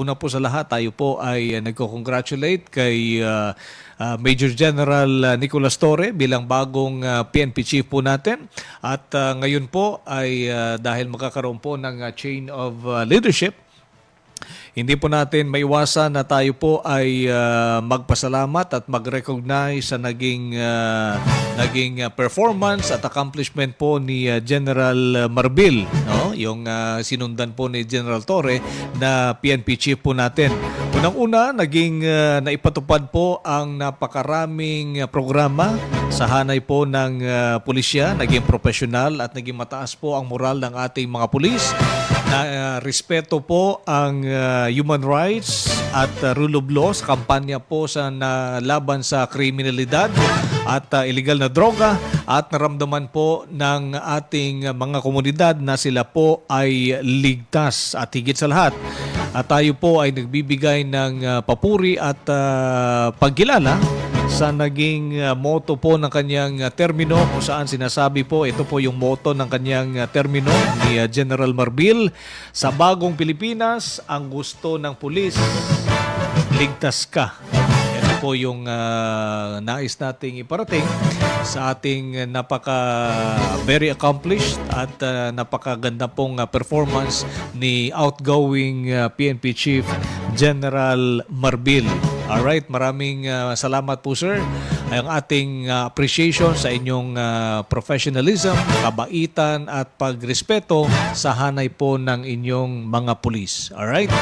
una po sa lahat, tayo po ay uh, nagko-congratulate kay uh, uh, Major General uh, Nicolas Torre bilang bagong uh, PNP chief po natin. At uh, ngayon po ay uh, dahil magkakaroon po ng uh, chain of uh, leadership, hindi po natin maiwasan na tayo po ay ah, magpasalamat at mag-recognize sa naging ah, naging ah, performance at accomplishment po ni ah, General Marbil, no? Yung ah, sinundan po ni General Torre na PNP chief po natin. Unang-una, naging ah, naipatupad po ang napakaraming programa sa hanay po ng ah, pulisya, naging profesional at naging mataas po ang moral ng ating mga pulis na uh, respeto po ang uh, human rights at uh, rule of law sa kampanya po sa na laban sa kriminalidad at uh, illegal na droga at naramdaman po ng ating mga komunidad na sila po ay ligtas at higit sa lahat. At tayo po ay nagbibigay ng uh, papuri at uh, pagkilala sa naging uh, motto po ng kanyang uh, termino kung saan sinasabi po ito po yung motto ng kanyang uh, termino ni uh, General Marbil sa bagong Pilipinas ang gusto ng pulis ligtas ka ito po yung uh, nais nating iparating sa ating napaka very accomplished at uh, napakaganda pong uh, performance ni outgoing uh, PNP Chief General Marbil. Alright, maraming uh, salamat po sir. Ang ating uh, appreciation sa inyong uh, professionalism, kabaitan at pagrespeto sa hanay po ng inyong mga pulis. Alright?